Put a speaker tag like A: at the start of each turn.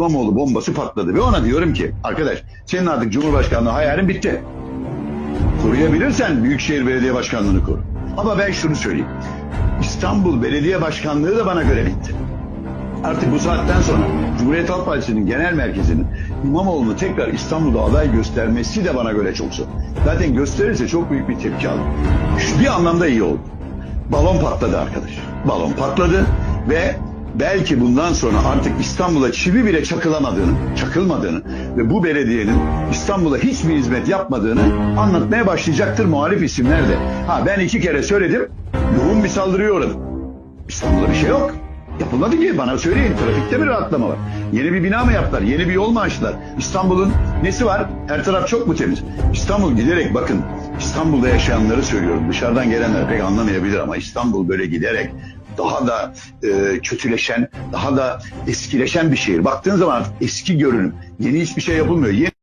A: İmamoğlu bombası patladı ve ona diyorum ki arkadaş senin artık Cumhurbaşkanlığı hayalin bitti. Koruyabilirsen Büyükşehir Belediye Başkanlığı'nı koru. Ama ben şunu söyleyeyim. İstanbul Belediye Başkanlığı da bana göre bitti. Artık bu saatten sonra Cumhuriyet Halk Partisi'nin genel merkezinin İmamoğlu'nu tekrar İstanbul'da aday göstermesi de bana göre çok zor. Zaten gösterirse çok büyük bir tepki. Şu bir anlamda iyi oldu. Balon patladı arkadaş. Balon patladı ve belki bundan sonra artık İstanbul'a çivi bile çakılamadığını, çakılmadığını ve bu belediyenin İstanbul'a hiçbir hizmet yapmadığını anlatmaya başlayacaktır muhalif isimler de. Ha ben iki kere söyledim, yoğun bir saldırıya uğradım. İstanbul'da bir şey yok. Yapılmadı ki bana söyleyin trafikte mi rahatlama var? Yeni bir bina mı yaptılar? Yeni bir yol mu açtılar? İstanbul'un nesi var? Her taraf çok mu temiz? İstanbul giderek bakın İstanbul'da yaşayanları söylüyorum. Dışarıdan gelenler pek anlamayabilir ama İstanbul böyle giderek daha da e, kötüleşen, daha da eskileşen bir şehir. Baktığın zaman eski görünüm. Yeni hiçbir şey yapılmıyor. Yeni